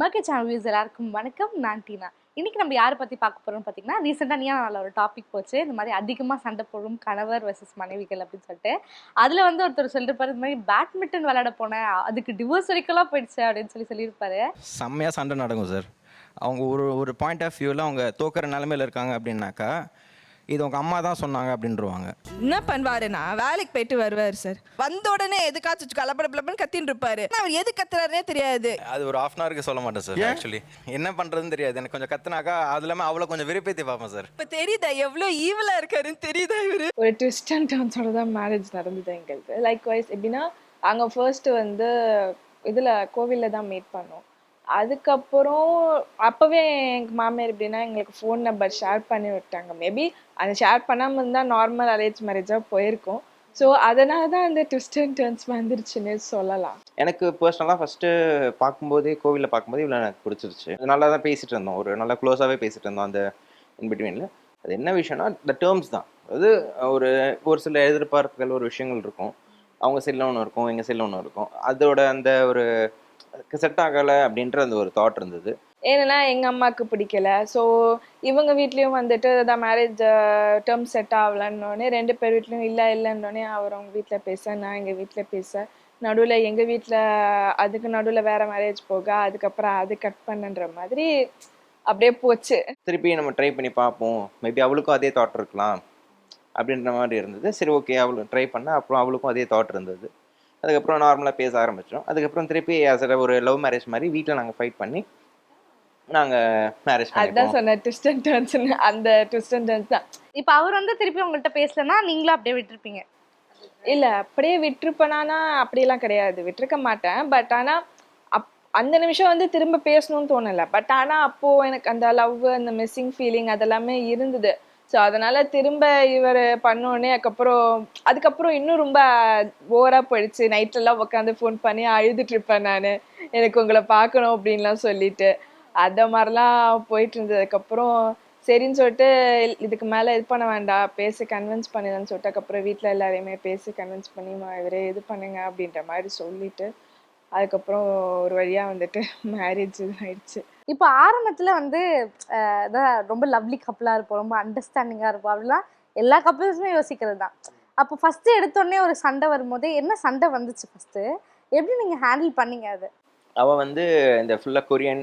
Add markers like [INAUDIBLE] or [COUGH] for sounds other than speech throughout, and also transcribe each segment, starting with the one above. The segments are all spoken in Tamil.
மர்க்கெட் சேனல் வியூஸ் எல்லாருக்கும் வணக்கம். நான் டீனா. இன்னைக்கு நம்ம யாரை பற்றி பார்க்க போகிறோம்னு பார்த்தீங்கன்னா ரீசெண்டாக நீயா நல்ல ஒரு டாபிக் போச்சு. இந்த மாதிரி அதிகமாக சண்டை போடும் கணவர் வர்சஸ் மனைவிகள் அப்படின்னு சொல்லிட்டு. அதில் வந்து ஒருத்தர் சொல்லியிருப்பாரு இந்த மாதிரி பேட்மிண்டன் விளையாட போனேன். அதுக்கு டிவோர்ஸ் வரைக்கும்லாம் போயிடுச்சு அப்படின்னு சொல்லி சொல்லியிருப்பாரு. செம்மையாக சண்டை நடக்கும் சார் அவங்க ஒரு ஒரு பாயிண்ட் ஆஃப் வியூவில் அவங்க தோக்கிற நிலமையில இருக்காங்க அப்படின்னாக்கா இது உங்கள் அம்மா தான் சொன்னாங்க அப்படின்றவாங்க. என்ன பண்ணுவாருன்னா வேலைக்கு போயிட்டு வருவார் சார். வந்த உடனே எதுக்காச்சும் கலப்பட பிளப்பன்னு கத்தின்னு இருப்பாரு. ஆனா அவர் எது கத்துறாருனே தெரியாது. அது ஒரு ஆஃப் அன் ஹவருக்கு சொல்ல மாட்டேன் சார் ஆக்சுவலி என்ன பண்ணுறதுன்னு தெரியாது. எனக்கு கொஞ்சம் கத்துனாக்கா அது இல்லாமல் அவ்வளோ கொஞ்சம் வெறுப்பேற்றி பார்ப்பேன் சார் இப்ப தெரியுதா? எவ்வளவு ஈவலா இருக்காருன்னு தெரியுதா இவரு? ஒரு ட்விஸ்ட் அண்ட் டர்ன்ஸோட தான் மேரேஜ் நடந்தது எங்களுக்கு. லைக் வைஸ் எப்படின்னா அங்கே ஃபர்ஸ்ட் வந்து இதில் கோவிலில் தான் மீட் பண்ணோம். அதுக்கப்புறம் அப்போவே எங்கள் மாமியார் எப்படின்னா எங்களுக்கு ஃபோன் நம்பர் ஷேர் பண்ணி விட்டாங்க. மேபி அதை ஷேர் பண்ணாமல் இருந்தால் நார்மல் அரேஞ்ச் மேரேஜாக போயிருக்கும். ஸோ அதனால தான் அந்த ட்விஸ்ட் அண்ட் டர்ன்ஸ் வந்துருச்சுன்னு சொல்லலாம். எனக்கு பர்சனலாக ஃபஸ்ட்டு பார்க்கும்போதே கோவிலில் பார்க்கும்போது இவ்வளோ எனக்கு பிடிச்சிருச்சு. நல்லா தான் பேசிட்டு இருந்தோம். ஒரு நல்லா க்ளோஸாகவே பேசிட்டு இருந்தோம் அந்த இன்பிட்வீனில் அது என்ன விஷயம்னா இந்த டேர்ம்ஸ் தான். அது ஒரு ஒரு சில எதிர்பார்ப்புகள் ஒரு விஷயங்கள் இருக்கும். அவங்க சைடில் ஒன்று இருக்கும் எங்கள் சைடில் ஒன்று இருக்கும். அதோட அந்த ஒரு செட் ஆகலை அப்படின்ற அந்த ஒரு தாட் இருந்தது. ஏன்னா எங்கள் அம்மாவுக்கு பிடிக்கல. ஸோ இவங்க வீட்லேயும் வந்துட்டு தான் மேரேஜ் டேர்ம் செட் ஆகலன்னொடனே ரெண்டு பேர் வீட்லேயும் இல்லை இல்லைன்னொடனே அவர் அவங்க வீட்டில் பேச நான் எங்கள் வீட்டில் பேச. நடுவில் எங்கள் வீட்டில் அதுக்கு நடுவில் வேற மேரேஜ் போக அதுக்கப்புறம் அது கட் பண்ணுன்ற மாதிரி அப்படியே போச்சு. திருப்பி நம்ம ட்ரை பண்ணி பார்ப்போம். மேபி அவளுக்கும் அதே தாட் இருக்கலாம். அப்படின்ற மாதிரி இருந்தது. சரி ஓகே அவளும் ட்ரை பண்ண அப்புறம் அவளுக்கும் அதே தாட் இருந்தது. அதுக்கப்புறம் நார்மலாக பேச ஆரம்பிச்சிட்டோம். அதுக்கப்புறம் திருப்பி a ஒரு லவ் மேரேஜ் மாதிரி வீட்டில் நாங்கள் ஃபைட் பண்ணி நாங்கள் மேரேஜ் அதுதான் சொன்னேன் ட்விஸ்ட் அண்ட் டர்ன்ஸ்னு அந்த ட்விஸ்ட் அண்ட் டர்ன்ஸ் தான். இப்போ அவர் வந்து திருப்பி உங்கள்கிட்ட பேசலன்னா நீங்களும் அப்படியே விட்டுருப்பீங்க. இல்ல அப்படியே விட்டுருப்பனானா அப்படியெல்லாம் கிடையாது. விட்டுருக்க மாட்டேன். பட் ஆனா அப் அந்த நிமிஷம் வந்து திரும்ப பேசணும்னு தோணல. பட் ஆனா அப்போ எனக்கு அந்த லவ் அந்த மிஸ்ஸிங் ஃபீலிங் அதெல்லாமே இருந்தது. ஸோ அதனால திரும்ப இவர் பண்ணோடனே அதுக்கப்புறம் அதுக்கப்புறம் இன்னும் ரொம்ப ஓவராக போயிடுச்சு. நைட்லலாம் உட்காந்து ஃபோன் பண்ணி அழுதுட்டு இருப்பேன் நான். எனக்கு உங்களை பார்க்கணும் அப்படின்லாம் சொல்லிட்டு. அந்த மாதிரிலாம் போயிட்டு இருந்ததுக்கப்புறம் சரின்னு சொல்லிட்டு இதுக்கு மேலே இது பண்ண வேண்டாம். பேசி கன்வின்ஸ் பண்ணிடலாம்னு சொல்லிட்டு அதுக்கப்புறம் வீட்டில் எல்லாரையுமே பேசி கன்வின்ஸ் பண்ணி இவரே இது பண்ணுங்க அப்படின்ற மாதிரி சொல்லிட்டு அதுக்கப்புறம் ஒரு வழியாக வந்துட்டு [LAUGHS] மேரேஜ் ஆயிடுச்சு. இப்போ ஆரம்பத்தில் வந்து அதான் ரொம்ப லவ்லி கப்பலாக இருப்போம் ரொம்ப அண்டர்ஸ்டாண்டிங்காக இருப்போம். அப்படிலாம் எல்லா கப்பல்ஸுமே யோசிக்கிறது தான் அப்போ ஃபஸ்ட்டு எடுத்தோடனே ஒரு சண்டை வரும்போது என்ன சண்டை வந்துச்சு ஃபஸ்ட்டு எப்படி நீங்கள் ஹேண்டில் பண்ணீங்க அது? அவள் வந்து இந்த ஃபுல்லாக கொரியன்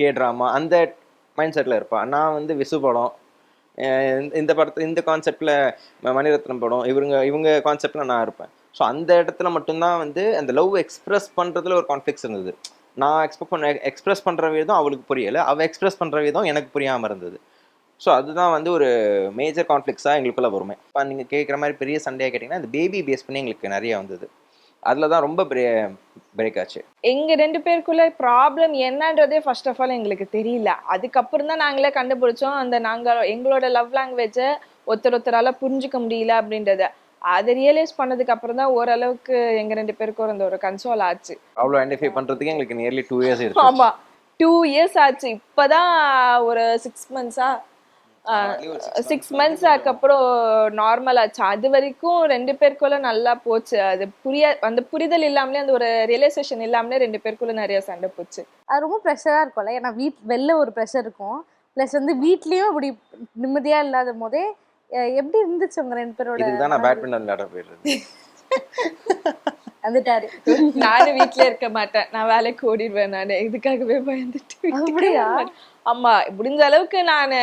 கே ட்ராமா அந்த மைண்ட் செட்டில் இருப்பாள் நான் வந்து விசு படம் இந்த- இந்த படத்து இந்த கான்செப்டில் மணிரத்னம் படம் இவங்க இவங்க கான்செப்டில் நான் இருப்பேன். ஸோ அந்த இடத்துல மட்டும்தான் வந்து அந்த லவ் எக்ஸ்ப்ரெஸ் பண்ணுறதுல ஒரு கான்ஃப்ளிக்ஸ் இருந்தது. நான் எக்ஸ்பெக்ட் பண்ண எக்ஸ்பிரஸ் பண்ணுற விதம் அவளுக்கு புரியலை. அவள் எக்ஸ்பிரஸ் பண்ணுற விதம் எனக்கு புரியாமல் இருந்தது. ஸோ அதுதான் வந்து ஒரு மேஜர் கான்ஃப்ளிக்ஸாக எங்களுக்குள்ள வருமே. இப்போ நீங்கள் கேட்குற மாதிரி பெரிய சண்டையாக கேட்டிங்கன்னா அந்த பேபி பேஸ் பண்ணி எங்களுக்கு நிறைய வந்தது. அதில் தான் ரொம்ப பெரிய பிரேக் ஆச்சு. எங்கள் ரெண்டு பேருக்குள்ள ப்ராப்ளம் என்னன்றதே ஃபர்ஸ்ட் ஆஃப் ஆல் எங்களுக்கு தெரியல. அதுக்கப்புறம் தான் நாங்களே கண்டுபிடிச்சோம். அந்த நாங்கள் எங்களோட லவ் லாங்குவேஜை ஒருத்தர் ஒருத்தரால் புரிஞ்சுக்க முடியல அப்படின்றத. அதை ரியலைஸ் பண்ணதுக்கு அப்புறம் தான் ஓரளவுக்கு எங்க ரெண்டு பேருக்கும் அந்த ஒரு கன்சோல் ஆச்சு. அவ்வளோ ஐடென்டிஃபை பண்ணுறதுக்கு எங்களுக்கு நியர்லி டூ இயர்ஸ் இருக்கு ஆமா. டூ இயர்ஸ் ஆச்சு. இப்பதான் ஒரு சிக்ஸ் மந்த்ஸா சிக்ஸ் மந்த்ஸ் அதுக்கப்புறம் நார்மல் ஆச்சு. அது வரைக்கும் ரெண்டு பேருக்குள்ள நல்லா போச்சு. அது புரிய அந்த புரிதல் இல்லாமலே அந்த ஒரு ரியலைசேஷன் இல்லாமலே ரெண்டு பேருக்குள்ள நிறைய சண்டை போச்சு. அது ரொம்ப ப்ரெஷராக இருக்கும்ல. ஏன்னா வீட் வெளில ஒரு ப்ரெஷர் இருக்கும். ப்ளஸ் வந்து வீட்லேயும் இப்படி நிம்மதியாக இல்லாத போதே எப்படி இருந்துச்சு உங்க ரெண்டு பேரோட இதுக்கு தான் நான் பேட்மிண்டன் விளையாட போயிடுறது வந்துட்டாரு. நானும் வீட்ல இருக்க மாட்டேன். நான் வேலைக்கு ஓடிடுவேன் நான். இதுக்காகவே பயந்துட்டு அப்படியா? ஆமா முடிஞ்ச அளவுக்கு நான்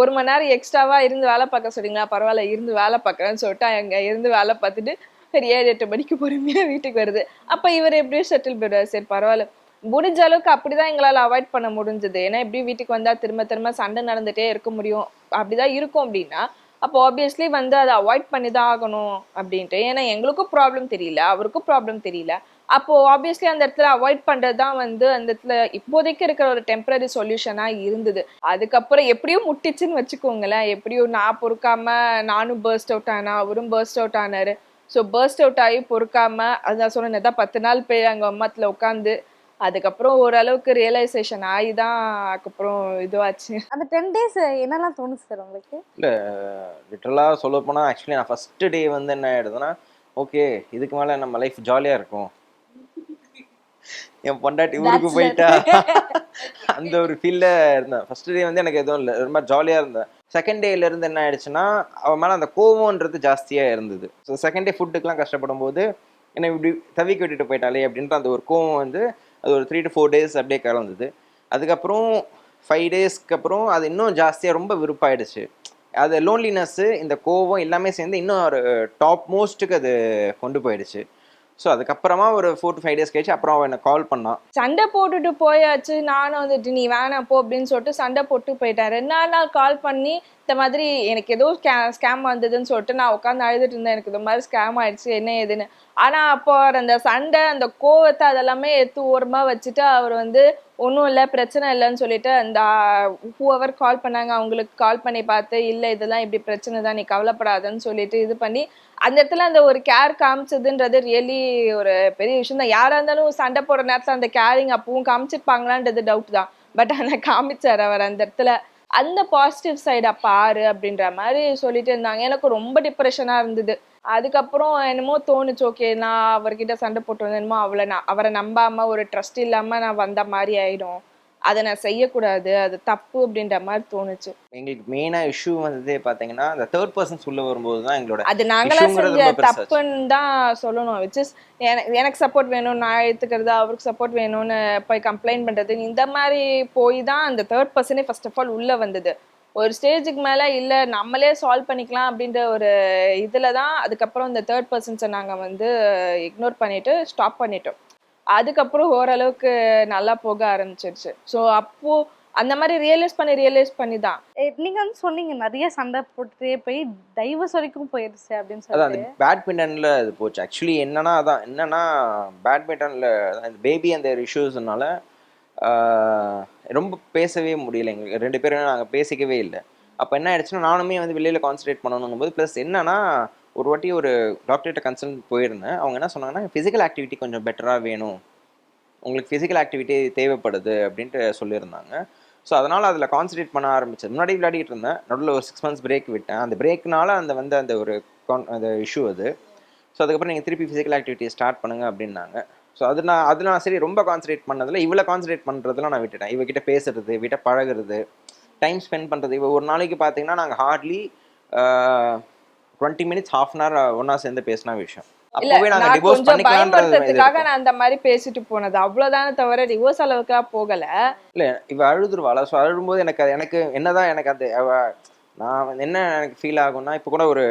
ஒரு மணி நேரம் எக்ஸ்ட்ராவா இருந்து வேலை பார்க்க சொல்றீங்களா? பரவாயில்ல இருந்து வேலை பார்க்கறேன்னு சொல்லிட்டு அங்க இருந்து வேலை பார்த்துட்டு சரி ஏழு எட்டு மணிக்கு பொறுமையா வீட்டுக்கு வருது. அப்ப இவர் எப்படியும் செட்டில் போயிடுவார். சரி பரவாயில்ல. முடிஞ்ச அளவுக்கு அப்படிதான் எங்களால அவாய்ட் பண்ண முடிஞ்சது. ஏன்னா எப்படியும் வீட்டுக்கு வந்தா திரும்ப திரும்ப சண்டை நடந்துட்டே இருக்க முடியும். அப்படிதான் இருக்கும் அப்படின்னா அப்போ ஆப்வியஸ்லி வந்து அதை அவாய்ட் பண்ணி தான் ஆகணும் அப்படின்ட்டு. ஏன்னா எங்களுக்கும் ப்ராப்ளம் தெரியல அவருக்கும் ப்ராப்ளம் தெரியல. அப்போ ஆப்வியஸ்லி அந்த இடத்துல அவாய்ட் பண்ணுறது தான் வந்து அந்த இடத்துல இப்போதைக்கு இருக்கிற ஒரு டெம்பரரி சொல்யூஷனாக இருந்தது. அதுக்கப்புறம் எப்படியும் முட்டிச்சுன்னு வச்சுக்கோங்களேன். எப்படியும் நான் பொறுக்காம நானும் பர்ஸ்ட் அவுட் ஆனா அவரும் பர்ஸ்ட் அவுட் ஆனார். ஸோ பர்ஸ்ட் அவுட் ஆகி பொறுக்காம அதான் சொன்னேன் தான் பத்து நாள் போய் அங்கே அம்மாத்துல உட்காந்து அதுக்கப்புறம் ஓரளவுக்கு ரியலைசேஷன் ஆகி தான் அதுக்கப்புறம் இதுவாச்சு. அந்த டென் டேஸ் என்னெல்லாம் தோணுச்சு சார் உங்களுக்கு? லிட்டரலாக சொல்ல போனால் ஆக்சுவலி நான் ஃபஸ்ட்டு டே வந்து என்ன ஆயிடுதுன்னா ஓகே இதுக்கு மேலே நம்ம லைஃப் ஜாலியாக இருக்கும். என் பொண்டாட்டி ஊருக்கு. போயிட்டா. [LAUGHS] அந்த ஒரு ஃபீல்ல இருந்தேன். ஃபர்ஸ்ட் டே வந்து எனக்கு எதுவும் இல்லை ரொம்ப ஜாலியா இருந்தேன். செகண்ட் டேல இருந்து என்ன ஆயிடுச்சுன்னா அவன் மேல அந்த கோவம்ன்றது ஜாஸ்தியா இருந்தது. ஸோ செகண்ட் டே ஃபுட்டுக்கெல்லாம் கஷ்டப்படும் போது என்னை இப்படி தவிக்க விட்டுட்டு போயிட்டாலே அப்படின்ற அந்த ஒரு கோவம் வந்து அது ஒரு த்ரீ டு ஃபோர் டேஸ் அப்படியே கலந்தது. அதுக்கப்புறம் ஃபைவ் டேஸ்க்கு அப்புறம் அது இன்னும் ஜாஸ்தியாக ரொம்ப விருப்பாயிடுச்சு. அது லோன்லினஸ்ஸு இந்த கோவம் எல்லாமே சேர்ந்து இன்னும் ஒரு டாப் மோஸ்ட்டுக்கு அது கொண்டு போயிடுச்சு. ஸோ அதுக்கப்புறமா ஒரு ஃபோர் டு ஃபைவ் டேஸ் கழிச்சு அப்புறம் அவன் கால் பண்ணான். சண்டை போட்டுட்டு போயாச்சு. நானும் வந்துட்டு நீ வேணாம் போ அப்படின்னு சொல்லிட்டு சண்டை போட்டு போயிட்டேன் ரெண்டு நாள் நாள் கால் பண்ணி இந்த மாதிரி எனக்கு ஏதோ ஸ்கேம் வந்ததுன்னு சொல்லிட்டு நான் உட்காந்து அழுதுட்டு இருந்தேன். எனக்கு இந்த மாதிரி ஸ்கேம் ஆயிடுச்சு என்ன ஏதுன்னு. ஆனா அப்போ அந்த சண்டை அந்த கோவத்தை அதெல்லாமே எடுத்து ஓரமா வச்சுட்டு அவர் வந்து ஒன்றும் இல்லை பிரச்சனை இல்லைன்னு சொல்லிட்டு அந்த ஹூவர் கால் பண்ணாங்க அவங்களுக்கு கால் பண்ணி பார்த்து இல்லை இதெல்லாம் இப்படி பிரச்சனை தான் நீ கவலைப்படாதன்னு சொல்லிட்டு இது பண்ணி அந்த இடத்துல அந்த ஒரு கேர் காமிச்சதுன்றது ரியலி ஒரு பெரிய விஷயம் தான். யாராக இருந்தாலும் சண்டை போடுற நேரத்தில் அந்த கேரிங் அப்பவும் காமிச்சிருப்பாங்களான்றது டவுட் தான். பட் ஆனால் காமிச்சார் அவர் அந்த இடத்துல. அந்த பாசிட்டிவ் சைடை பாரு அப்படின்ற மாதிரி சொல்லிட்டு இருந்தாங்க. எனக்கு ரொம்ப டிப்ரெஷனா இருந்தது. அதுக்கப்புறம் என்னமோ தோணுச்சு ஓகே நான் அவர்கிட்ட சண்டை போட்டு வந்தேன் என்னமோ அவளை நான் அவரை நம்பாம ஒரு ட்ரஸ்ட் இல்லாம நான் வந்த மாதிரி ஆயிடும். அதை நான் செய்யக்கூடாது அது தப்பு அப்படின்ற மாதிரி தோணுச்சு. எங்களுக்கு மெயினாக இஷ்யூ வந்ததே பார்த்தீங்கன்னா அந்த தேர்ட் பர்சன்ஸ் உள்ள வரும்போது தான் எங்களோட அது நாங்களா செஞ்ச. தப்புன்னு தான் சொல்லணும். விச் இஸ் எனக்கு சப்போர்ட் வேணும் நான் எடுத்துக்கிறது அவருக்கு சப்போர்ட் வேணும்னு போய் கம்ப்ளைண்ட் பண்றது இந்த மாதிரி போய் தான் அந்த தேர்ட் பர்சனே ஃபர்ஸ்ட் ஆஃப் ஆல் உள்ள வந்தது. ஒரு ஸ்டேஜுக்கு மேல இல்ல நம்மளே சால்வ் பண்ணிக்கலாம் அப்படின்ற ஒரு இதுல தான் அதுக்கப்புறம் இந்த தேர்ட் பர்சன்ஸை நாங்க வந்து இக்னோர் பண்ணிட்டு ஸ்டாப் பண்ணிட்டோம். அதுக்கப்புறம் ஓரளவுக்கு நல்லா போக ஆரம்பிச்சிருச்சு. ஸோ அப்போ அந்த மாதிரி ரியலைஸ் பண்ணி ரியலைஸ் பண்ணி தான். ஏ, நீங்க வந்து சொன்னீங்க நிறைய சண்டை போட்டுட்டே போய் டைவர்ஸ் வரைக்கும் போயிருச்சு அப்படின்னு அந்த பேட்மிண்டனில் அது போச்சு. ஆக்சுவலி என்னன்னா அதான் என்னன்னா பேட்மிண்டனில் அந்த பேபி அந்த இஷ்யூஸ்னால ரொம்ப பேசவே முடியல எங்களுக்கு. ரெண்டு பேரும் நாங்கள் பேசிக்கவே இல்லை. அப்போ என்ன ஆயிடுச்சுன்னா நானுமே வந்து வெளியில் கான்சன்ட்ரேட் பண்ணணும் போது ப்ளஸ் என்னன்னா ஒரு வாட்டி ஒரு டாக்டர்கிட்ட கன்சல்ட் போயிருந்தேன். அவங்க என்ன சொன்னாங்கன்னா ஃபிசிக்கல் ஆக்டிவிட்டி கொஞ்சம் பெட்டராக வேணும். உங்களுக்கு ஃபிசிக்கல் ஆக்டிவிட்டி தேவைப்படுது அப்படின்ட்டு சொல்லியிருந்தாங்க. ஸோ அதனால் அதில் கான்சன்ட்ரேட் பண்ண ஆரம்பிச்சது முன்னாடி விளையாடிட்டு இருந்தேன். நடுவில் ஒரு சிக்ஸ் மந்த்ஸ் பிரேக் விட்டேன். அந்த பிரேக்னால அந்த வந்து அந்த ஒரு கான் அந்த இஷ்யூ அது. ஸோ அதுக்கப்புறம் நீங்கள் திருப்பி ஃபிசிக்கல் ஆக்டிவிட்டியை ஸ்டார்ட் பண்ணுங்க அப்படின்னாங்க. ஸோ அது நான் அது நான் சரி ரொம்ப கான்சன்ட்ரேட் பண்ணதில் இவ்வளோ கான்சன்ட்ரேட் பண்ணுறதுலாம் நான் விட்டுட்டேன். இவகிட்ட பேசுறது இவகிட்ட பழகுறது டைம் ஸ்பெண்ட் பண்ணுறது இவ ஒரு நாளைக்கு பார்த்தீங்கன்னா நாங்கள் hardly twenty minutes half an hour ஒன்றா சேர்ந்து பேசின விஷயம். அப்போவே நான் டிவோர்ஸ் அந்த மாதிரி பேசிட்டு போனது. அவ்வளவுதானே தவிர டிவோர்ஸ் அளவுக்கா போகல. இல்லை இவ அழுதுருவாளா ஸோ அழும்போது எனக்கு எனக்கு என்னதான் எனக்கு அது நான் என்ன எனக்கு ஃபீல் ஆகும்னா இப்போ கூட ஒரு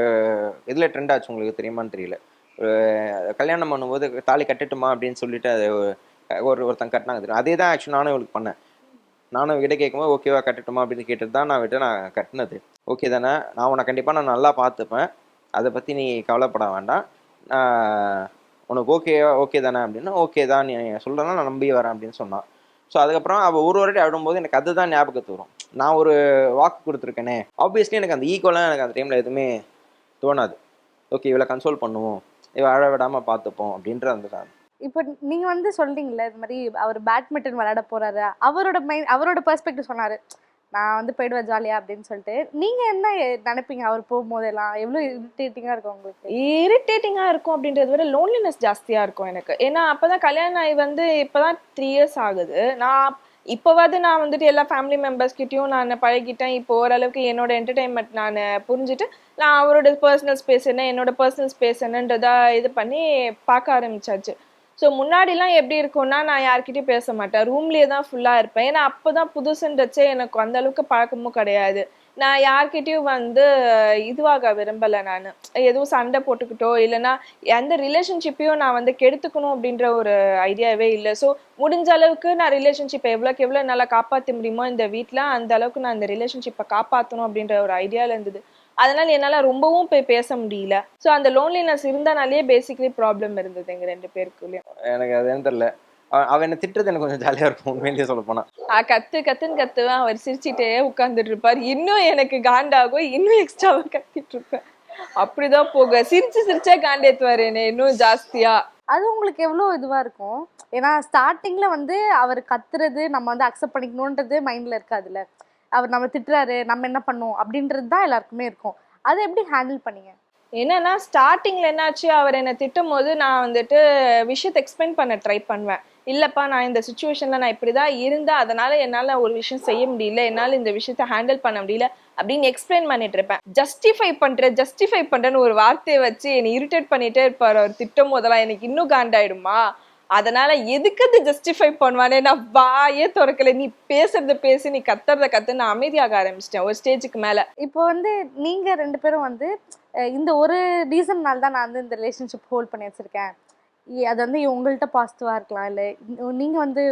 இதில் ட்ரெண்ட் ஆச்சு உங்களுக்கு தெரியுமான்னு தெரியல. கல்யாணம் பண்ணும்போது தாலி கட்டட்டுமா அப்படின்னு சொல்லிட்டு அது ஒரு- ஒரு ஒருத்தன் கட்டினாங்க தெரியும்? அதே தான் ஆக்சுவலி நானும் இவளுக்கு பண்ணேன். நானும் விட கேட்கும்போது ஓகேவா கட்டட்டுமா? அப்படின்னு கேட்டுட்டு தான் நான் விட்டு நான் கட்டினது. ஓகே தானே? நான் உன்னை கண்டிப்பாக நான் நல்லா பார்த்துப்பேன். அதை பற்றி நீ கவலைப்பட வேண்டாம். நான் உனக்கு ஓகே ஓகே தானே அப்படின்னா ஓகே தான் நீ சொல்கிறேன்னா நான் நம்பி வரேன் அப்படின்னு சொன்னான். ஸோ அதுக்கப்புறம் அவள் ஒரு வாட்டி ஆடும்போது எனக்கு அதுதான் ஞாபகத்து வரும். நான் ஒரு வாக்கு கொடுத்துருக்கேனே. ஆப்வியஸ்லி எனக்கு அந்த ஈக்குவலாக எனக்கு அந்த டைமில் எதுவுமே தோணாது. ஓகே இவளை கன்சோல் பண்ணுவோம். இவ அழ விடாமல் பார்த்துப்போம் அப்படின்ற அந்த இப்போ நீங்கள் வந்து சொல்கிறீங்களே இது மாதிரி அவர் பேட்மிண்டன் விளையாட போறாரு. அவரோட மைண்ட் அவரோட பெர்ஸ்பெக்டிவ் சொன்னார். நான் வந்து போயிடுவேன் ஜாலியா அப்படின்னு சொல்லிட்டு. நீங்க என்ன நினைப்பீங்க? அவர் போகும்போதெல்லாம் எவ்வளவு இரிட்டேட்டிங்கா இருக்கும் உங்களுக்கு? இரிட்டேட்டிங்கா இருக்கும் அப்படின்றத விட லோன்லினஸ் ஜாஸ்தியா இருக்கும் எனக்கு. ஏன்னா அப்பதான் கல்யாணம் ஆகி வந்து இப்பதான் த்ரீ இயர்ஸ் ஆகுது. நான் இப்போவாது நான் வந்துட்டு எல்லா ஃபேமிலி மெம்பர்ஸ்கிட்டயும் நான் பழகிட்டேன். இப்போ ஓரளவுக்கு என்னோட என்டர்டைன்மெண்ட் நான் புரிஞ்சுட்டு நான் அவரோட பர்சனல் ஸ்பேஸ் என்ன என்னோட பர்சனல் ஸ்பேஸ் என்னன்றதா இது பண்ணி பார்க்க ஆரம்பிச்சாச்சு. ஸோ முன்னாடிலாம் எப்படி இருக்கும்னா நான் யார்கிட்டயும் பேச மாட்டேன் ரூம்லயே தான் ஃபுல்லாக இருப்பேன். ஏன்னா அப்போ தான் புதுசுன்றச்சே எனக்கு அந்த அளவுக்கு பழக்கமும் கிடையாது. நான் யார்கிட்டயும் வந்து இதுவாக விரும்பலை நான். எதுவும் சண்டை போட்டுக்கிட்டோ இல்லைன்னா எந்த ரிலேஷன்ஷிப்பையும் நான் வந்து கெடுத்துக்கணும் அப்படின்ற ஒரு ஐடியாவே இல்லை. ஸோ முடிஞ்ச அளவுக்கு நான் ரிலேஷன்ஷிப்பை எவ்வளோக்கு எவ்வளோ நல்லா காப்பாற்ற முடியுமோ இந்த வீட்டில் அந்த அளவுக்கு நான் இந்த ரிலேஷன்ஷிப்பை காப்பாற்றணும் அப்படின்ற ஒரு ஐடியாவில் இருந்தது. அதனால என்னால் ரொம்பவும் போய் பேச முடியல. ஸோ அந்த லோன்லினஸ் இருந்தனாலேயே பேசிக்கலி ப்ராப்ளம் இருந்தது எங்கள் ரெண்டு பேருக்குள்ளேயும். எனக்கு அது என்ன தெரியல. அவ- அவ என்ன திட்டுறது எனக்கு கொஞ்சம் ஜாலியாக இருக்கும் உண்மையிலேயே சொல்ல நான் கத்து கத்துன்னு கத்துவேன். அவர் சிரிச்சிட்டே உட்கார்ந்துட்டு இருப்பார். இன்னும் எனக்கு காண்டாகும் இன்னும் எக்ஸ்ட்ராவா கத்திட்டு இருப்பேன். அப்படிதான் போக. சிரிச்சு சிரிச்சா காண்டேத்துவாரு என்ன இன்னும் ஜாஸ்தியா. அது உங்களுக்கு எவ்வளோ இதுவா இருக்கும்? ஏன்னா ஸ்டார்டிங்ல வந்து அவர் கத்துறது நம்ம வந்து அக்செப்ட் பண்ணிக்கணுன்றது மைண்ட்ல இருக்காதுல்ல. அவர் நம்ம திட்டுறாரு நம்ம என்ன பண்ணுவோம்? அப்படின்றது தான் எல்லாருக்குமே இருக்கும். அதை எப்படி ஹேண்டில் பண்ணீங்க? என்னன்னா ஸ்டார்டிங்ல என்னாச்சு? அவர் என்னை திட்டும் போது நான் வந்துட்டு விஷயத்தை எக்ஸ்பிளைன் பண்ண ட்ரை பண்ணுவேன். இல்லப்பா நான் இந்த சுச்சுவேஷன்ல நான் இப்படிதான் இருந்தேன். அதனால என்னால ஒரு விஷயம் செய்ய முடியல. என்னால இந்த விஷயத்த ஹேண்டில் பண்ண முடியல அப்படின்னு எக்ஸ்பிளைன் பண்ணிட்டு இருப்பேன். ஜஸ்டிஃபை பண்ற ஜஸ்டிஃபை பண்றேன்னு ஒரு வார்த்தையை வச்சு என்னை இரிட்டேட் பண்ணிட்டே இருப்பார். அவர் திட்டம் போதெல்லாம் எனக்கு இன்னும் காண்டாயிடுமா? அதனால எதுக்கு அது ஜஸ்டிஃபை பண்ணுவானே? நான் வாயே திறக்கல. நீ பேசுறத பேசி நீ கத்துறத கத்து நான் அமைதியாக ஆரம்பிச்சிட்டேன். ஒரு ஸ்டேஜுக்கு மேல. இப்போ வந்து நீங்க ரெண்டு பேரும் வந்து இந்த ஒரு ரீசன்னால தான் நான் வந்து இந்த ரிலேஷன்ஷிப் ஹோல்ட் பண்ணி வச்சிருக்கேன். இ- அது வந்து உங்கள்கிட்ட பாசிட்டிவா இருக்கலாம். இல்லை நீங்க வந்து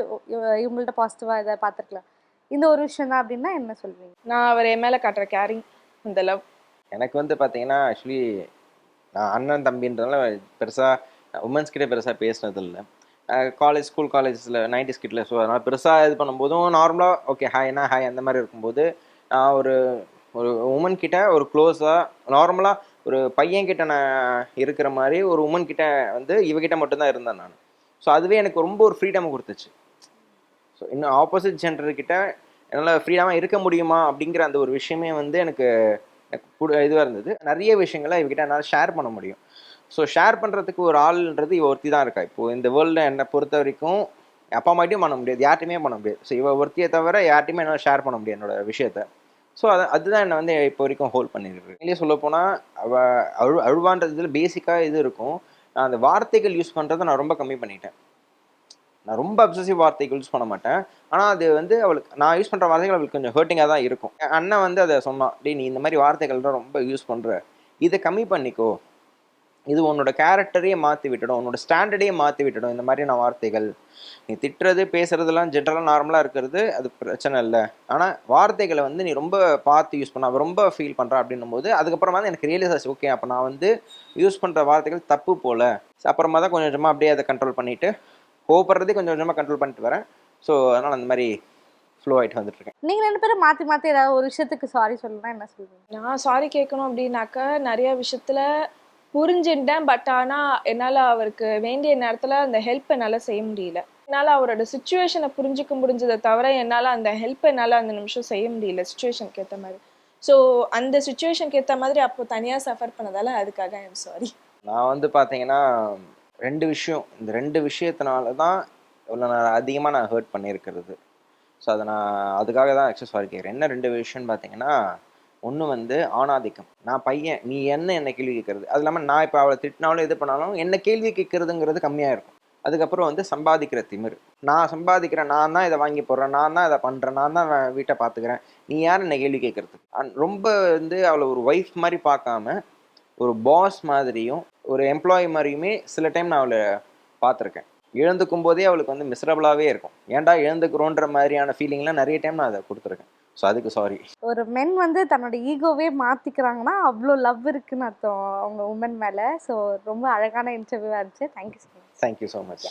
இவங்கள்ட்ட பாசிட்டிவா இதை பார்த்துருக்கலாம். இந்த ஒரு விஷயம் தான் அப்படின்னா என்ன சொல்வீங்க? நான் அவர் என் மேல காட்டுற கேரிங் அந்த லவ் எனக்கு வந்து பார்த்தீங்கன்னா ஆக்சுவலி நான் அண்ணன் தம்பின்றதுனால பெருசாக உமன்ஸ் கிட்ட பெருசாக பேசினது இல்லை காலேஜ் ஸ்கூல் காலேஜஸில் நைன்டி கிட்ட ஸோ அதனால் பெருசாக இது பண்ணும்போதும் நார்மலாக ஓகே ஹாய்னா ஹாய் அந்த மாதிரி இருக்கும்போது நான் ஒரு ஒரு உமன் கிட்ட ஒரு க்ளோஸாக நார்மலாக ஒரு பையன் கிட்ட நான் இருக்கிற மாதிரி ஒரு உமன் கிட்ட வந்து இவகிட்ட மட்டும்தான் இருந்தேன் நான். ஸோ அதுவே எனக்கு ரொம்ப ஒரு ஃப்ரீடம் கொடுத்துச்சு. ஸோ இன்னும் ஆப்போசிட் ஜெண்டர்கிட்ட என்னால் ஃப்ரீடமாக இருக்க முடியுமா அப்படிங்கிற அந்த ஒரு விஷயமே வந்து எனக்கு எனக்கு இதுவாக இருந்தது. நிறைய விஷயங்களை இவகிட்ட என்னால் ஷேர் பண்ண முடியும். ஸோ ஷேர் பண்ணுறதுக்கு ஒரு ஆள்ன்றது இவ ஒருத்தி தான் இருக்கா. இப்போது இந்த வேர்ல்டில் என்னை பொறுத்த வரைக்கும் அப்பா மாட்டியும் பண்ண முடியாது. யார்ட்டையுமே பண்ண முடியாது. ஸோ இவ ஒருத்தியை தவிர யார்ட்டையுமே என்னால் ஷேர் பண்ண முடியாது என்னோட விஷயத்த. ஸோ அது அதுதான் என்னை வந்து இப்போ வரைக்கும் ஹோல்ட் பண்ணிருக்கு இல்லையே சொல்ல போனால் அவ அழு அழுவான்றதுல பேசிக்காக இது இருக்கும். நான் அந்த வார்த்தைகள் யூஸ் பண்ணுறதை நான் ரொம்ப கம்மி பண்ணிட்டேன். நான் ரொம்ப அப்சசிவ் வார்த்தைகள் யூஸ் பண்ண மாட்டேன். ஆனால் அது வந்து அவளுக்கு நான் யூஸ் பண்ணுற வார்த்தைகள் அவளுக்கு கொஞ்சம் ஹர்ட்டிங்காக தான் இருக்கும். என் அண்ணன் வந்து அதை சொன்னான் டே நீ இந்த மாதிரி வார்த்தைகள் தான் ரொம்ப யூஸ் பண்ணுற இதை கம்மி பண்ணிக்கோ. இது உன்னோட கேரக்டரையே மாற்றி விட்டுடும். உன்னோட ஸ்டாண்டர்டையே மாற்றி விட்டுடும். இந்த மாதிரியான வார்த்தைகள். நீ திட்டுறது பேசுறதெல்லாம் ஜென்ரலாக நார்மலாக இருக்கிறது அது பிரச்சனை இல்லை. ஆனால் வார்த்தைகளை வந்து நீ ரொம்ப பார்த்து யூஸ் பண்ண. ரொம்ப ஃபீல் பண்ணுறா அப்படின்னும் போது அதுக்கப்புறமா தான் எனக்கு ரியலைஸ் ஆச்சு ஓகே அப்போ நான் வந்து யூஸ் பண்ணுற வார்த்தைகள் தப்பு போல. அப்புறமா தான் கொஞ்சம் கொஞ்சமாக அப்படியே அதை கண்ட்ரோல் பண்ணிட்டு கோபப்படுறதே கொஞ்சம் கொஞ்சமாக கண்ட்ரோல் பண்ணிட்டு வரேன். ஸோ அதனால் அந்த மாதிரி ஃப்ளோ ஆகிட்டு வந்துட்டு இருக்கேன் நீங்க ரெண்டு பேரும் மாத்தி மாத்தி ஏதாவது ஒரு விஷயத்துக்கு சாரி சொல்லணும்னா என்ன சொல்வீங்க நான் சாரி கேட்கணும் அப்படின்னாக்கா நிறைய விஷயத்துல புரிஞ்சுட்டேன் பட் ஆனால் என்னால் அவருக்கு வேண்டிய நேரத்தில் அந்த ஹெல்ப் என்னால் செய்ய முடியல. என்னால் அவரோட சுச்சுவேஷனை புரிஞ்சுக்க முடிஞ்சதை தவிர என்னால் அந்த ஹெல்ப் என்னால் அந்த நிமிஷம் செய்ய முடியல சுச்சுவேஷனுக்கு ஏற்ற மாதிரி. ஸோ அந்த சுச்சுவேஷனுக்கு ஏற்ற மாதிரி அப்போ தனியாக சஃபர் பண்ணதால அதுக்காக ஐம் சாரி நான் வந்து பார்த்தீங்கன்னா ரெண்டு விஷயம் இந்த ரெண்டு விஷயத்தினால தான் இவ்வளோ நான் அதிகமாக நான் ஹர்ட் பண்ணியிருக்கிறது. ஸோ அதை நான் அதுக்காக தான் ஆக்சுவல் சாரி கேட்குறேன் என்ன ரெண்டு விஷயம்னு பார்த்தீங்கன்னா ஒன்று வந்து ஆணாதிக்கம். நான் பையன் நீ என்ன என்னை கேள்வி கேட்கறது? அது இல்லாமல் நான் இப்போ அவளை திட்டினாலும் இது பண்ணாலும் என்ன கேள்வி கேட்கறதுங்கிறது கம்மியாக இருக்கும். அதுக்கப்புறம் வந்து சம்பாதிக்கிற திமிர். நான் சம்பாதிக்கிறேன் நான் தான் இதை வாங்கி போடுறேன் நான் தான் இதை பண்ணுறேன் நான் தான் வீட்டை பார்த்துக்கிறேன். நீ யார் என்ன கேள்வி கேட்கறது? ரொம்ப வந்து அவளை ஒரு ஒய்ஃப் மாதிரி பார்க்காம ஒரு பாஸ் மாதிரியும் ஒரு எம்ப்ளாயி மாதிரியுமே சில டைம் நான் அவளை பார்த்துருக்கேன். எழுந்துக்கும் போதே அவளுக்கு வந்து மிஸ்ரபிளாகவே இருக்கும். ஏன்டா எழுந்துக்கிறோன்ற மாதிரியான ஃபீலிங்லாம் நிறைய டைம் நான் அதை கொடுத்துருக்கேன். ஸோ அதுக்கு சாரி ஒரு மென் வந்து தன்னோட ஈகோவே மாத்திக்கிறாங்கன்னா அவ்வளோ லவ் இருக்குன்னு அர்த்தம் அவங்க உமன் மேல. ஸோ ரொம்ப அழகான இன்டர்வியூவா இருந்துச்சு. Thank you so much thank you so much